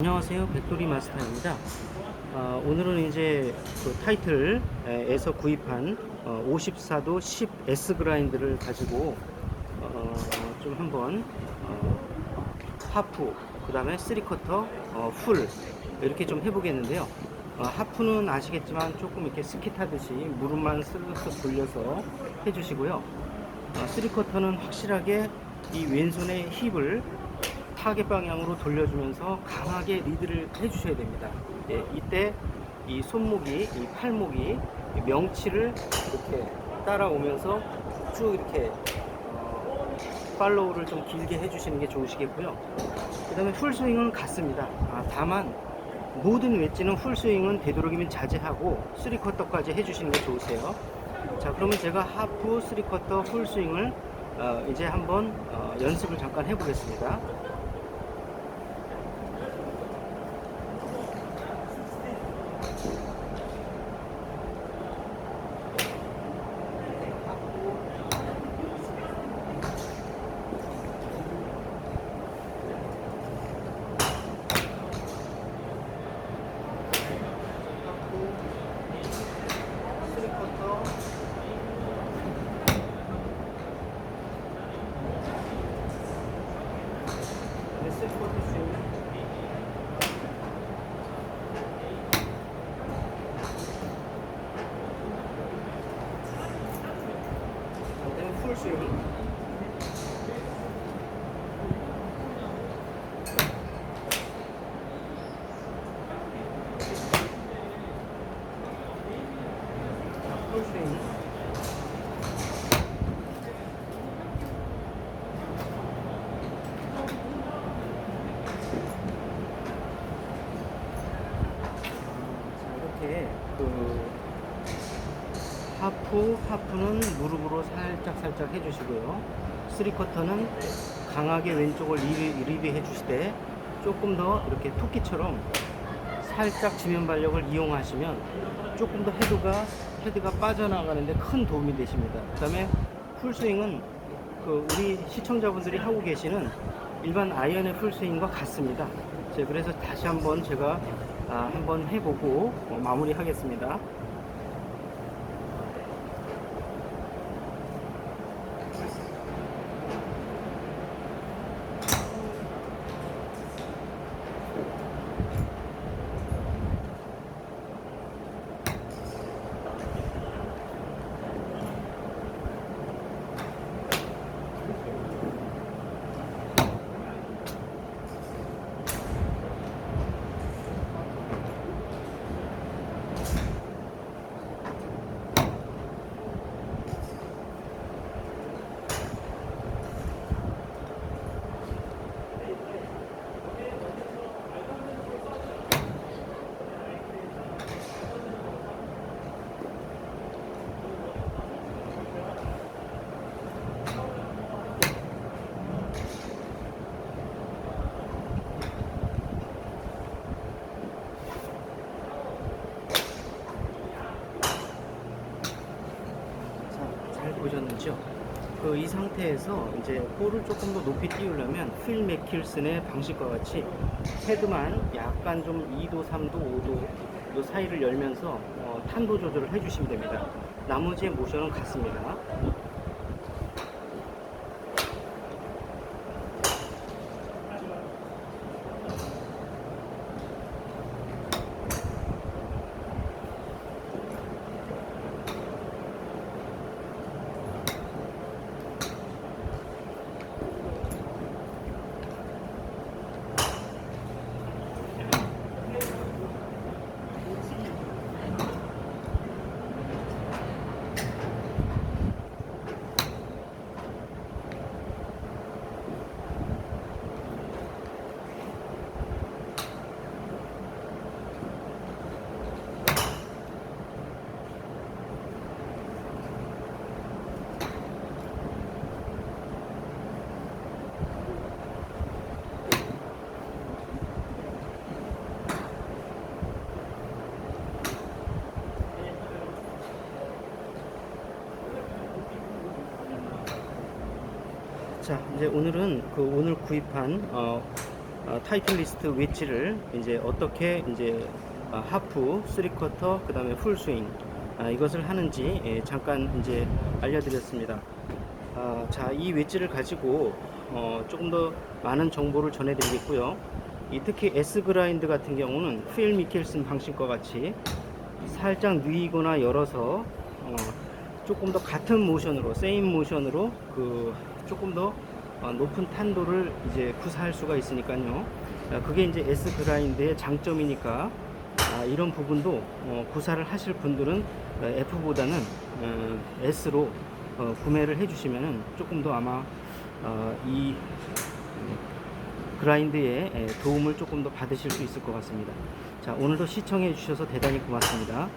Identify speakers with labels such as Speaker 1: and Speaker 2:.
Speaker 1: 안녕하세요. 백돌이 마스터입니다. 어, 오늘은 이제 그 타이틀에서 구입한 어, 54도 10S 그라인드를 가지고 어, 좀 한번 어, 하프 그 다음에 3커터 어, 풀 이렇게 좀 해보겠는데요. 어, 하프는 아시겠지만 조금 이렇게 스키 타듯이 무릎만 슬쩍 돌려서 해주시고요. 어, 3커터는 확실하게 이 왼손의 힙을 타겟 방향으로 돌려주면서 강하게 리드를 해주셔야 됩니다. 예, 이때 이 손목이, 이 팔목이 이 명치를 이렇게 따라오면서 쭉 이렇게 어, 팔로우를 좀 길게 해주시는 게 좋으시겠고요. 그 다음에 풀스윙은 같습니다. 아, 다만 모든 웨지는 풀스윙은 되도록이면 자제하고 3쿼터까지 해주시는 게 좋으세요. 자, 그러면 제가 하프, 3쿼터, 풀스윙을 어, 이제 한번 어, 연습을 잠깐 해보겠습니다. 쓰리쿼터 네, 쓰리쿼터 스윙 그다음에 풀 스윙 풀 스윙 자, 이렇게 그 하프, 하프는 무릎으로 살짝 살짝 해주시고요. 쓰리쿼터는 강하게 왼쪽을 리드, 리드 해주시되 조금 더 이렇게 토끼처럼 살짝 지면 발력을 이용하시면 조금 더 헤드가 헤드가 빠져나가는데 큰 도움이 되십니다. 그다음에 풀스윙은 그 우리 시청자분들이 하고 계시는 일반 아이언의 풀스윙과 같습니다. 자, 그래서 다시 한번 제가 아, 한번 해보고 어, 마무리하겠습니다. 자, 잘 보셨는지요? 그 이 상태에서 이제 볼을 조금 더 높이 띄우려면 필 맥킬슨의 방식과 같이 헤드만 약간 좀 2도, 3도, 5도 요 사이를 열면서 어, 탄도 조절을 해주시면 됩니다. 나머지의 모션은 같습니다. 자, 이제 오늘은 그 오늘 구입한 어, 어, 타이틀리스트 웨지를 이제 어떻게 이제 어, 하프, 쓰리쿼터, 그 다음에 풀스윙 아, 이것을 하는지 예, 잠깐 이제 알려드렸습니다. 아, 자, 이 웨지를 가지고 어, 조금 더 많은 정보를 전해드리겠고요. 이 특히 S 그라인드 같은 경우는 필 미켈슨 방식과 같이 살짝 누이거나 열어서 어, 조금 더 같은 모션으로 세임 모션으로 그 조금 더 어, 높은 탄도를 이제 구사할 수가 있으니까요. 아, 그게 이제 S 그라인드의 장점이니까 아, 이런 부분도 어, 구사를 하실 분들은 어, F보다는 어, S로 어, 구매를 해주시면은 조금 더 아마 어, 이 그라인드에 에, 도움을 조금 더 받으실 수 있을 것 같습니다. 자, 오늘도 시청해 주셔서 대단히 고맙습니다.